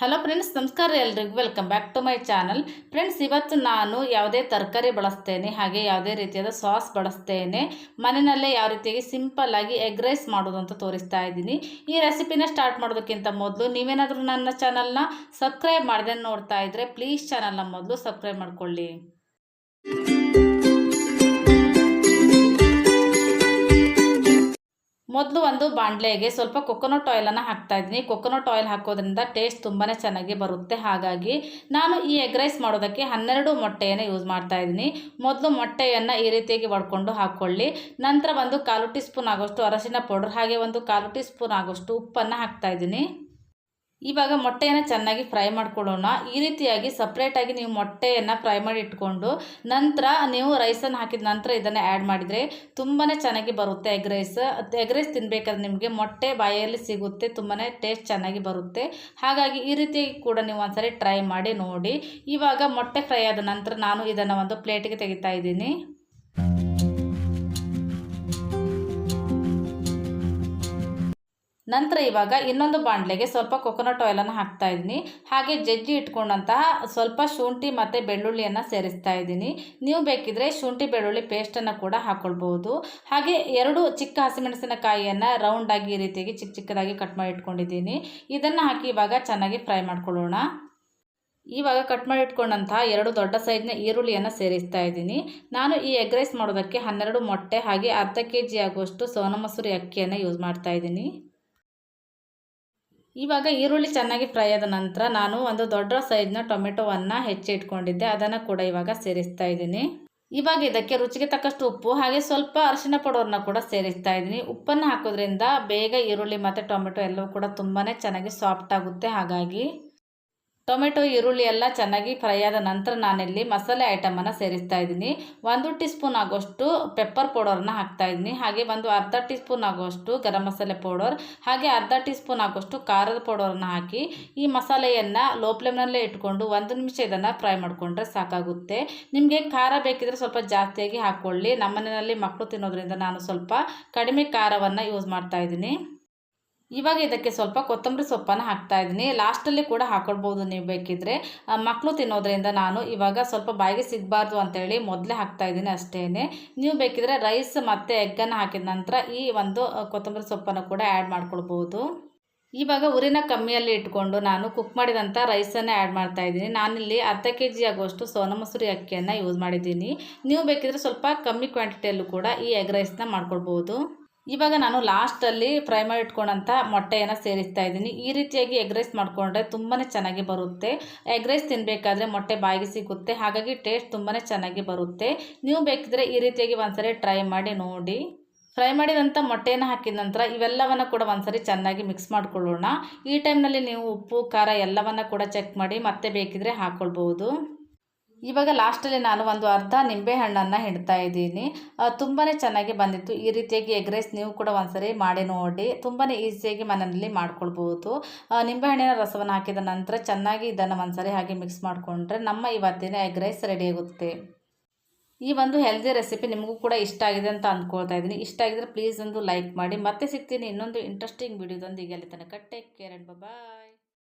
Hello friends ನಮಸ್ಕಾರ ಎಲ್ರಿಗೂ. Welcome back to my channel friends ಇವತ್ತು ನಾನು ಯಾವುದೇ ತರಕಾರಿ ಬಳಸ್ತೇನೆ, ಹಾಗೆ ಯಾವುದೇ ರೀತಿಯಾದ ಸಾಸ್ ಬಳಸ್ತೇನೆ. ಮನೆಯಲ್ಲೇ ಯಾವ ರೀತಿಯಾಗಿ ಸಿಂಪಲ್ ಆಗಿ ಎಗ್ ರೈಸ್ ಮಾಡೋದು ಅಂತ ತೋರಿಸ್ತಾ ಇದ್ದೀನಿ. ಈ ರೆಸಿಪಿನ ಸ್ಟಾರ್ಟ್ ಮಾಡೋದಕ್ಕಿಂತ ಮೊದಲು ನೀವೇನಾದರೂ ನನ್ನ ಚಾನಲ್ನ ಸಬ್ಸ್ಕ್ರೈಬ್ ಮಾಡದೆ ನೋಡ್ತಾ ಇದ್ದರೆ ಪ್ಲೀಸ್ ಚಾನಲ್ನ ಮೊದಲು ಸಬ್ಸ್ಕ್ರೈಬ್ ಮಾಡ್ಕೊಳ್ಳಿ. ಮೊದಲು ಒಂದು ಬಾಂಡ್ಲೆಗೆ ಸ್ವಲ್ಪ ಕೊಕೊನಟ್ ಆಯಿಲನ್ನು ಹಾಕ್ತಾ ಇದ್ದೀನಿ. ಕೊಕೊನಟ್ ಆಯಿಲ್ ಹಾಕೋದ್ರಿಂದ ಟೇಸ್ಟ್ ತುಂಬಾ ಚೆನ್ನಾಗಿ ಬರುತ್ತೆ. ಹಾಗಾಗಿ ನಾನು ಈ ಎಗ್ ರೈಸ್ ಮಾಡೋದಕ್ಕೆ ಹನ್ನೆರಡು ಮೊಟ್ಟೆಯನ್ನು ಯೂಸ್ ಮಾಡ್ತಾ ಇದ್ದೀನಿ. ಮೊದಲು ಮೊಟ್ಟೆಯನ್ನು ಈ ರೀತಿಯಾಗಿ ಒಡ್ಕೊಂಡು ಹಾಕ್ಕೊಳ್ಳಿ ನಂತರ ಒಂದು ಕಾಲು ಟೀ ಸ್ಪೂನ್ ಆಗೋಷ್ಟು ಅರಸಿನ ಪೌಡರ್ ಹಾಗೆ ಒಂದು ಕಾಲು ಟೀ ಸ್ಪೂನ್ ಆಗೋಷ್ಟು ಉಪ್ಪನ್ನು ಹಾಕ್ತಾ ಇದ್ದೀನಿ. ಇವಾಗ ಮೊಟ್ಟೆಯನ್ನು ಚೆನ್ನಾಗಿ ಫ್ರೈ ಮಾಡ್ಕೊಳ್ಳೋಣ. ಈ ರೀತಿಯಾಗಿ ಸಪ್ರೇಟಾಗಿ ನೀವು ಮೊಟ್ಟೆಯನ್ನು ಫ್ರೈ ಮಾಡಿ ಇಟ್ಕೊಂಡು ನಂತರ ನೀವು ರೈಸನ್ನು ಹಾಕಿದ ನಂತರ ಇದನ್ನು ಆ್ಯಡ್ ಮಾಡಿದರೆ ತುಂಬಾ ಚೆನ್ನಾಗಿ ಬರುತ್ತೆ ಎಗ್ ರೈಸ್ ಎಗ್ ರೈಸ್ ತಿನ್ನಬೇಕಾದ್ರೆ ನಿಮಗೆ ಮೊಟ್ಟೆ ಬಾಯಲ್ಲಿ ಸಿಗುತ್ತೆ ತುಂಬಾ ಟೇಸ್ಟ್ ಚೆನ್ನಾಗಿ ಬರುತ್ತೆ. ಹಾಗಾಗಿ ಈ ರೀತಿಯಾಗಿ ಕೂಡ ನೀವು ಒಂದ್ಸರಿ ಟ್ರೈ ಮಾಡಿ ನೋಡಿ. ಇವಾಗ ಮೊಟ್ಟೆ ಫ್ರೈ ಆದ ನಂತರ ನಾನು ಇದನ್ನು ಒಂದು ಪ್ಲೇಟಿಗೆ ತೆಗಿತಾ ಇದ್ದೀನಿ. ನಂತರ ಇವಾಗ ಇನ್ನೊಂದು ಬಾಣಲೆಗೆ ಸ್ವಲ್ಪ ಕೊಕೊನಟ್ ಆಯಿಲನ್ನು ಹಾಕ್ತಾ ಇದ್ದೀನಿ. ಹಾಗೆ ಜಜ್ಜಿ ಇಟ್ಕೊಂಡಂತಹ ಸ್ವಲ್ಪ ಶುಂಠಿ ಮತ್ತು ಬೆಳ್ಳುಳ್ಳಿಯನ್ನು ಸೇರಿಸ್ತಾ ಇದ್ದೀನಿ. ನೀವು ಬೇಕಿದ್ರೆ ಶುಂಠಿ, ಬೆಳ್ಳುಳ್ಳಿ ಪೇಸ್ಟನ್ನು ಕೂಡ ಹಾಕ್ಕೊಳ್ಬೋದು ಹಾಗೆ ಎರಡು ಚಿಕ್ಕ ಹಸಿಮೆಣಸಿನಕಾಯಿಯನ್ನು ರೌಂಡಾಗಿ ಈ ರೀತಿಯಾಗಿ ಚಿಕ್ಕ ಚಿಕ್ಕದಾಗಿ ಕಟ್ ಮಾಡಿ ಇಟ್ಕೊಂಡಿದ್ದೀನಿ. ಇದನ್ನು ಹಾಕಿ ಇವಾಗ ಚೆನ್ನಾಗಿ ಫ್ರೈ ಮಾಡ್ಕೊಳ್ಳೋಣ. ಇವಾಗ ಕಟ್ ಮಾಡಿ ಇಟ್ಕೊಂಡಂತಹ ಎರಡು ದೊಡ್ಡ ಸೈಜ್ನ ಈರುಳ್ಳಿಯನ್ನು ಸೇರಿಸ್ತಾ ಇದ್ದೀನಿ. ನಾನು ಈ ಎಗ್ ರೈಸ್ ಮಾಡೋದಕ್ಕೆ ಹನ್ನೆರಡು ಮೊಟ್ಟೆ ಹಾಗೆ ಅರ್ಧ ಕೆ ಜಿ ಆಗುವಷ್ಟು ಸೋನ ಮಸೂರಿ ಅಕ್ಕಿಯನ್ನು ಯೂಸ್ ಮಾಡ್ತಾ ಇದ್ದೀನಿ. ಇವಾಗ ಈರುಳ್ಳಿ ಚೆನ್ನಾಗಿ ಫ್ರೈ ಆದ ನಂತರ ನಾನು ಒಂದು ದೊಡ್ಡ ಸೈಜ್ನ ಟೊಮೆಟೊವನ್ನು ಹೆಚ್ಚಿ ಇಟ್ಕೊಂಡಿದ್ದೆ, ಅದನ್ನು ಕೂಡ ಇವಾಗ ಸೇರಿಸ್ತಾ ಇದ್ದೀನಿ. ಇವಾಗ ಇದಕ್ಕೆ ರುಚಿಗೆ ತಕ್ಕಷ್ಟು ಉಪ್ಪು ಹಾಗೆ ಸ್ವಲ್ಪ ಅರಿಶಿನ ಪೌಡರ್ನ ಕೂಡ ಸೇರಿಸ್ತಾ ಇದ್ದೀನಿ. ಉಪ್ಪನ್ನು ಹಾಕೋದ್ರಿಂದ ಬೇಗ ಈರುಳ್ಳಿ ಮತ್ತು ಟೊಮೆಟೊ ಎಲ್ಲವೂ ಕೂಡ ತುಂಬಾ ಚೆನ್ನಾಗಿ ಸಾಫ್ಟ್ ಆಗುತ್ತೆ, ಹಾಗಾಗಿ. ಟೊಮೆಟೊ, ಈರುಳ್ಳಿ ಎಲ್ಲ ಚೆನ್ನಾಗಿ ಫ್ರೈ ಆದ ನಂತರ ನಾನಿಲ್ಲಿ ಮಸಾಲೆ ಐಟಮನ್ನು ಸೇರಿಸ್ತಾ ಇದ್ದೀನಿ. ಒಂದು ಟೀ ಸ್ಪೂನ್ ಆಗೋಷ್ಟು ಪೆಪ್ಪರ್ ಪೌಡರನ್ನು ಹಾಕ್ತಾ ಇದ್ದೀನಿ. ಹಾಗೆ ಒಂದು ಅರ್ಧ ಟೀ ಸ್ಪೂನ್ ಆಗೋಷ್ಟು ಗರಂ ಮಸಾಲೆ ಪೌಡರ್, ಹಾಗೆ ಅರ್ಧ ಟೀ ಸ್ಪೂನ್ ಆಗೋಷ್ಟು ಖಾರದ ಪೌಡರನ್ನು ಹಾಕಿ ಈ ಮಸಾಲೆಯನ್ನು ಲೋ ಫ್ಲೇಮ್ನಲ್ಲೇ ಇಟ್ಕೊಂಡು ಒಂದು ನಿಮಿಷ ಇದನ್ನು ಫ್ರೈ ಮಾಡಿಕೊಂಡ್ರೆ ಸಾಕಾಗುತ್ತೆ. ನಿಮಗೆ ಖಾರ ಬೇಕಿದ್ರೆ ಸ್ವಲ್ಪ ಜಾಸ್ತಿಯಾಗಿ ಹಾಕ್ಕೊಳ್ಳಿ. ನಮ್ಮನೆಯಲ್ಲಿ ಮಕ್ಕಳು ತಿನ್ನೋದ್ರಿಂದ ನಾನು ಸ್ವಲ್ಪ ಕಡಿಮೆ ಖಾರವನ್ನು ಯೂಸ್ ಮಾಡ್ತಾ ಇದ್ದೀನಿ. ಇವಾಗ ಇದಕ್ಕೆ ಸ್ವಲ್ಪ ಕೊತ್ತಂಬರಿ ಸೊಪ್ಪನ್ನು ಹಾಕ್ತಾ ಇದ್ದೀನಿ. ಲಾಸ್ಟಲ್ಲಿ ಕೂಡ ಹಾಕೊಳ್ಬೋದು ನೀವು ಬೇಕಿದ್ರೆ. ಮಕ್ಕಳು ತಿನ್ನೋದ್ರಿಂದ ನಾನು ಇವಾಗ ಸ್ವಲ್ಪ ಬಾಯಿಗೆ ಸಿಗಬಾರ್ದು ಅಂತೇಳಿ ಮೊದಲೇ ಹಾಕ್ತಾ ಇದ್ದೀನಿ ಅಷ್ಟೇ ನೀವು ಬೇಕಿದ್ರೆ ರೈಸ್ ಮತ್ತು ಎಗ್ಗನ್ನು ಹಾಕಿದ ನಂತರ ಈ ಒಂದು ಕೊತ್ತಂಬರಿ ಸೊಪ್ಪನ್ನು ಕೂಡ ಆ್ಯಡ್ ಮಾಡ್ಕೊಳ್ಬೋದು. ಇವಾಗ ಉರಿನ ಕಮ್ಮಿಯಲ್ಲಿ ಇಟ್ಕೊಂಡು ನಾನು ಕುಕ್ ಮಾಡಿದಂಥ ರೈಸನ್ನು ಆ್ಯಡ್ ಮಾಡ್ತಾ ಇದ್ದೀನಿ. ನಾನಿಲ್ಲಿ ಅರ್ಧ ಕೆ ಜಿ ಆಗುವಷ್ಟು ಸೋನ ಮಸೂರಿ ಅಕ್ಕಿಯನ್ನು ಯೂಸ್ ಮಾಡಿದ್ದೀನಿ. ನೀವು ಬೇಕಿದ್ರೆ ಸ್ವಲ್ಪ ಕಮ್ಮಿ ಕ್ವಾಂಟಿಟಿಯಲ್ಲೂ ಕೂಡ ಈ ಎಗ್ ರೈಸ್ನ ಮಾಡ್ಕೊಳ್ಬೋದು. ಇವಾಗ ನಾನು ಲಾಸ್ಟಲ್ಲಿ ಫ್ರೈ ಮಾಡಿ ಇಟ್ಕೊಂಡಂಥ ಮೊಟ್ಟೆಯನ್ನು ಸೇರಿಸ್ತಾ ಇದ್ದೀನಿ. ಈ ರೀತಿಯಾಗಿ ಎಗ್ ರೈಸ್ ಮಾಡಿಕೊಂಡ್ರೆ ತುಂಬಾ ಚೆನ್ನಾಗಿ ಬರುತ್ತೆ. ಎಗ್ ರೈಸ್ ತಿನ್ನಬೇಕಾದ್ರೆ ಮೊಟ್ಟೆ ಬಾಯಿಗೆ ಸಿಗುತ್ತೆ. ಹಾಗಾಗಿ ಟೇಸ್ಟ್ ತುಂಬಾ ಚೆನ್ನಾಗಿ ಬರುತ್ತೆ. ನೀವು ಬೇಕಿದ್ರೆ ಈ ರೀತಿಯಾಗಿ ಒಂದ್ಸರಿ ಟ್ರೈ ಮಾಡಿ ನೋಡಿ. ಫ್ರೈ ಮಾಡಿದಂಥ ಮೊಟ್ಟೆಯನ್ನು ಹಾಕಿದ ನಂತರ ಇವೆಲ್ಲವನ್ನು ಕೂಡ ಒಂದ್ಸರಿ ಚೆನ್ನಾಗಿ ಮಿಕ್ಸ್ ಮಾಡಿಕೊಳ್ಳೋಣ. ಈ ಟೈಮ್ನಲ್ಲಿ ನೀವು ಉಪ್ಪು, ಖಾರ ಎಲ್ಲವನ್ನು ಕೂಡ ಚೆಕ್ ಮಾಡಿ ಮತ್ತೆ ಬೇಕಿದ್ರೆ ಹಾಕ್ಕೊಳ್ಬೋದು ಇವಾಗ ಲಾಸ್ಟಲ್ಲಿ ನಾನು ಒಂದು ಅರ್ಧ ನಿಂಬೆ ಹಣ್ಣನ್ನು ಹಿಡ್ತಾ ಇದ್ದೀನಿ. ತುಂಬಾ ಚೆನ್ನಾಗಿ ಬಂದಿತ್ತು. ಈ ರೀತಿಯಾಗಿ ಎಗ್ ರೈಸ್ ನೀವು ಕೂಡ ಒಂದ್ಸರಿ ಮಾಡಿ ನೋಡಿ. ತುಂಬಾ ಈಸಿಯಾಗಿ ಮನೆಯಲ್ಲಿ ಮಾಡ್ಕೊಳ್ಬೋದು. ನಿಂಬೆಹಣ್ಣಿನ ರಸವನ್ನು ಹಾಕಿದ ನಂತರ ಚೆನ್ನಾಗಿ ಇದನ್ನು ಒಂದ್ಸರಿ ಹಾಗೆ ಮಿಕ್ಸ್ ಮಾಡಿಕೊಂಡ್ರೆ ನಮ್ಮ ಇವತ್ತಿನ ಎಗ್ ರೈಸ್ ರೆಡಿ ಆಗುತ್ತೆ. ಈ ಒಂದು ಹೆಲ್ದಿ ರೆಸಿಪಿ ನಿಮಗೂ ಕೂಡ ಇಷ್ಟ ಆಗಿದೆ ಅಂತ ಅಂದ್ಕೊಳ್ತಾ ಇದ್ದೀನಿ. ಇಷ್ಟ ಆಗಿದ್ರೆ ಪ್ಲೀಸ್ ಒಂದು ಲೈಕ್ ಮಾಡಿ. ಮತ್ತೆ ಸಿಗ್ತೀನಿ ಇನ್ನೊಂದು ಇಂಟ್ರೆಸ್ಟಿಂಗ್ ವಿಡಿಯೋದೊಂದಿಗೆ ಅಲ್ಲಿ ತನಕ ಟೇಕ್ ಕೇರ್ ಅಂಡ್ ಬಾಯ್